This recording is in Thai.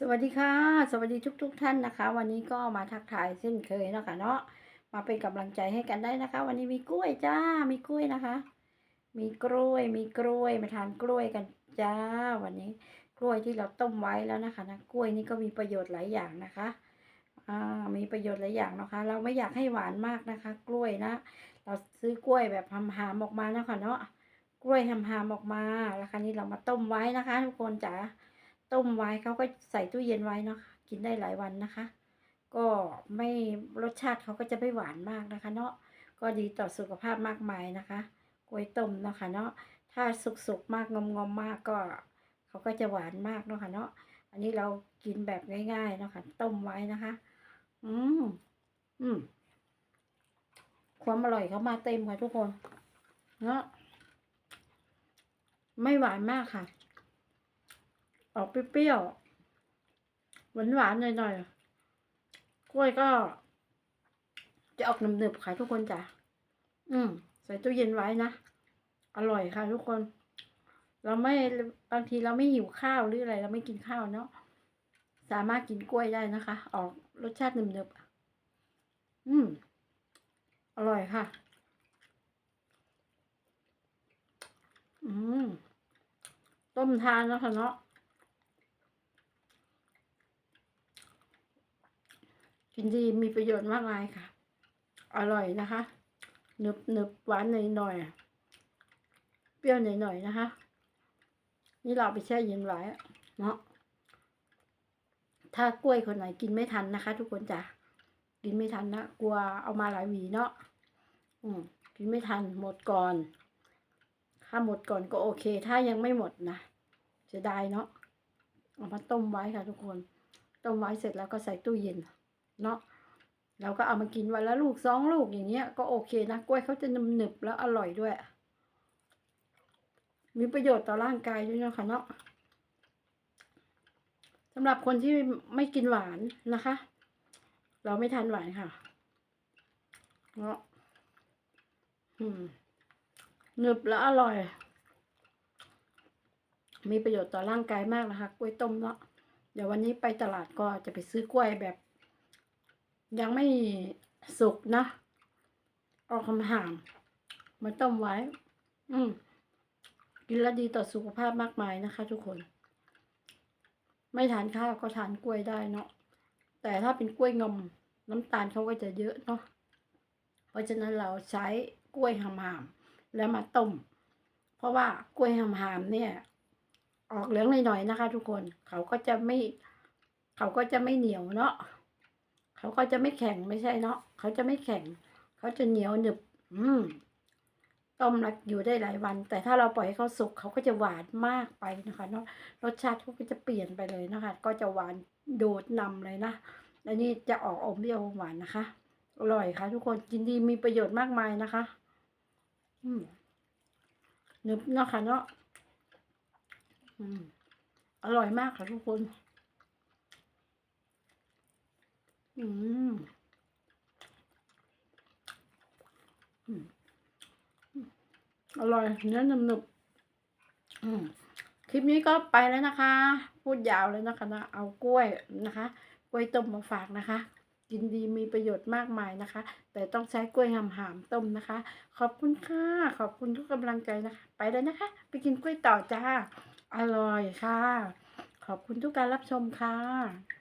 สวัสดีค่ะ สวัสดีทุกๆท่านนะคะ วันนี้ก็มาทักทายเช่นเคยเนาะคะเนาะมาเป็นกำลังใจให้กันได้นะคะ วันนี้มีกล้วยจ้ามีกล้วยนะคะ มีกล้วยมีกล้วยมาทานกล้วยกันจ้า วันนี้กล้วยที่เราต้มไว้แล้วนะคะนะกล้วยนี่ก็มีประโยชน์หลายอย่างนะคะอ่ามีประโยชน์หลายอย่างนะคะ เราไม่อยากให้หวานมากนะคะ กล้วยนะเราซื้อกล้วยแบบหำๆออกมานะคะเนาะกล้วยหำๆออกมาแล้วคราวนี้เรามาต้มไว้นะคะ ทุกคนจ๋า ต้มไว้เขาก็ใส่ตู้เย็นไว้เนาะกินได้หลายวันนะคะ ก็ไม่รสชาติเขาก็จะไม่หวานมากนะคะ เนาะก็ดีต่อสุขภาพมากมายนะคะกล้วยต้มเนาะค่ะเนาะถ้าสุกๆมากงอมๆมากก็เขาก็จะหวานมากเนาะค่ะเนาะอันนี้เรากินแบบง่ายๆเนาะค่ะต้มไว้นะคะ อืมอืมความอร่อยเขามาเต็มค่ะทุกคน เนาะไม่หวานมากค่ะ ออกเปรี้ยวๆหวานหน่อยๆ กล้วยก็ จะออกหนึบๆค่ะทุกคนจ้ะ อืม ใส่ตู้เย็นไว้นะ อร่อยค่ะทุกคน เราไม่บางทีเราไม่หิวข้าวหรืออะไร เราไม่กินข้าวเนาะ สามารถกินกล้วยได้นะคะ ออกรสชาติหนึบๆ อืม อร่อยค่ะ อืม ต้มทานแล้วค่ะเนาะ กินดีมีประโยชน์มากมายค่ะ อร่อยนะคะหนึบหนึบหวานหน่อยหน่อยเปรี้ยวหน่อยหน่อยนะคะ นี่เราไปแช่เย็นไว้เนาะถ้ากล้วยคนไหนกินไม่ทันนะคะ ทุกคนจ้ะกินไม่ทันนะกลัวเอามาหลายหวีเนาะอืมกินไม่ทันหมดก่อนถ้าหมดก่อนก็โอเค ถ้ายังไม่หมดนะจะได้เนาะเอามาต้มไว้ค่ะทุกคน ต้มไว้เสร็จแล้วก็ใส่ตู้เย็น เนาะเราก็เอามากินวันละลูกสองลูกอย่างเงี้ยก็โอเคนะกล้วยเขาจะหนึบแล้วอร่อยด้วย มีประโยชน์ต่อร่างกายด้วยนะคะเนาะสำหรับคนที่ไม่กินหวานนะคะ เราไม่ทานหวานค่ะเนาะหนึบแล้วอร่อย มีประโยชน์ต่อร่างกายมากนะคะ กล้วยต้มเนาะเดี๋ยววันนี้ไปตลาดก็จะไปซื้อกล้วยแบบ ยังไม่สุกนะเออกคำหามมาต้มไว้ อืมกินแล้วดีต่อสุขภาพมากมายนะคะ ทุกคน ไม่ทานข้าวก็ทานกล้วยได้เนาะแต่ถ้าเป็นกล้วยงอมน้ำตาลเขาก็จะเยอะเนาะเพราะฉะนั้นเราใช้กล้วยหามๆแล้วมาต้ม เพราะว่ากล้วยหามๆเนี่ย ออกเหลืองหน่อยๆนะคะ ทุกคนเขาก็จะไม่ เขาก็จะไม่เหนียวเนาะ เขาก็จะไม่แข็งไม่ใช่เนาะเขาจะไม่แข็ง เขาจะเหนียวหนึบ อืมต้มแล้วอยู่ได้หลายวัน แต่ถ้าเราปล่อยให้เขาสุกเขาก็จะหวานมากไปนะคะเนาะรสชาติเขาก็จะเปลี่ยนไปเลยนะคะ ก็จะหวานโดดนำเลยนะและนี่จะออกอมเปรี้ยวหวานนะคะ อร่อยค่ะ ทุกคนกินดีมีประโยชน์มากมายนะคะ อืมนึบเนาะค่ะเนาะอืมอร่อยมากค่ะทุกคน อืมอร่อยเนื้อหนึบๆอืมคลิปนี้ก็ไปแล้วนะคะ พูดยาวเลยนะคะนะเอากล้วยนะคะ กล้วยต้มมาฝากนะคะ กินดีมีประโยชน์มากมายนะคะ แต่ต้องใช้กล้วยหำหามต้มนะคะ ขอบคุณค่ะ ขอบคุณทุกกำลังใจนะคะ ไปเลยนะคะ ไปกินกล้วยต่อจ้า อร่อยค่ะ ขอบคุณทุกการรับชมค่ะ